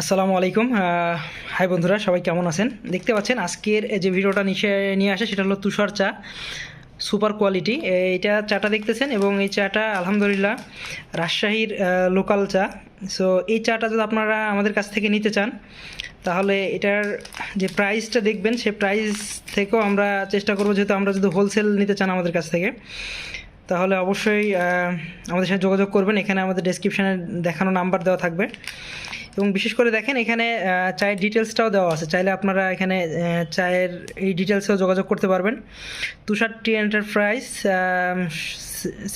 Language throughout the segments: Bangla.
আসসালামু আলাইকুম হাই বন্ধুরা, সবাই কেমন আছেন? দেখতে পাচ্ছেন, আজকের যে ভিডিওটা নিয়ে আসে সেটা হলো তুষার চা সুপার কোয়ালিটি এইটা চাটা দেখতেছেন এবং এই চাটা আলহামদুলিল্লাহ রাজশাহীর লোকাল চা। সো এই চাটা যদি আপনারা আমাদের কাছ থেকে নিতে চান, তাহলে এটার যে প্রাইসটা দেখবেন, সে প্রাইস থেকেও আমরা চেষ্টা করব, যেহেতু আমরা যদি হোলসেল নিতে চান আমাদের কাছ থেকে। তাহলে অবশ্যই আমাদের সাথে যোগাযোগ করবেন, এখানে আমাদের ডেসক্রিপশানে দেখানো নাম্বার দেওয়া থাকবে। এবং বিশেষ করে দেখেন এখানে চায়ের ডিটেলসটাও দেওয়া আছে। চাইলে আপনারা এখানে চায়ের এই ডিটেলসেও যোগাযোগ করতে পারবেন। Tushar T enterprise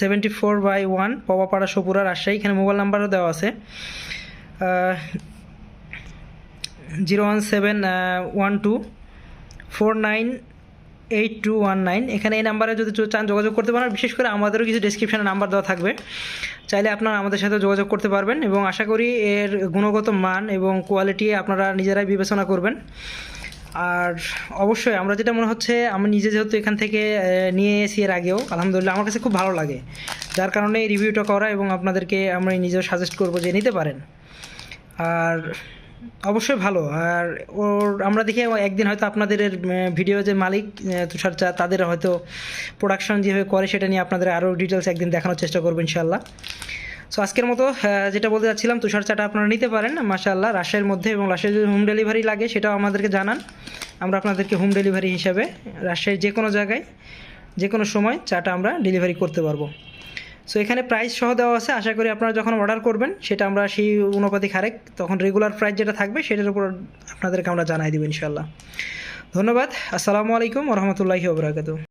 seventy four by one Pabapara, Sapura, Rajshahi. এখানে মোবাইল নাম্বারও দেওয়া আছে। Zero one seven one two four nine eight two one nine. এখানে এই নাম্বারে যদি চান যোগাযোগ করতে পারেন, বিশেষ করে আমাদেরও কিছু ডিসক্রিপশানে নাম্বার দেওয়া থাকবে। চাইলে আপনারা আমাদের সাথে যোগাযোগ করতে পারবেন এবং আশা করি এর গুণগত মান এবং কোয়ালিটি আপনারা নিজেরাই বিবেচনা করবেন। আর অবশ্যই আমরা যেটা মনে হচ্ছে, আমি নিজে যেহেতু এখান থেকে নিয়ে এসি এর আগেও, আলহামদুলিল্লাহ আমার কাছে খুব ভালো লাগে। যার কারণে এই রিভিউটা করা এবং আপনাদেরকে আমরা নিজেও সাজেস্ট করব যে নিতে পারেন। আর অবশ্যই ভালো। আর ওর, আমরা দেখি একদিন হয়তো আপনাদের ভিডিও যে মালিক তুষার চা, তাদের হয়তো প্রোডাকশন যেভাবে করে সেটা নিয়ে আপনাদের আরও ডিটেলস একদিন দেখানোর চেষ্টা করব ইনশাল্লাহ সো আজকের মতো যেটা বলতে চাচ্ছিলাম তুষার চাটা আপনারা নিতে পারেন, মাশাআল্লাহ রাজশাহীর মধ্যে এবং রাজশাহী যদি হোম ডেলিভারি লাগে সেটাও আমাদেরকে জানান। আমরা আপনাদেরকে হোম ডেলিভারি হিসাবে রাজশাহীর যে কোনো জায়গায়, যে কোনো সময় চাটা আমরা ডেলিভারি করতে পারব। সো এখানে প্রাইস সহ দেওয়া আছে। আশা করি আপনারা যখন অর্ডার করবেন, সেটা আমরা সেই অনুপাতিক হারে তখন রেগুলার প্রাইস যেটা থাকবে, সেটার উপর আপনাদেরকে আমরা জানাই দেবো ইনশাল্লাহ ধন্যবাদ। আসসালামু আলাইকুম রহমতুল্লাহি ওবরাকাতু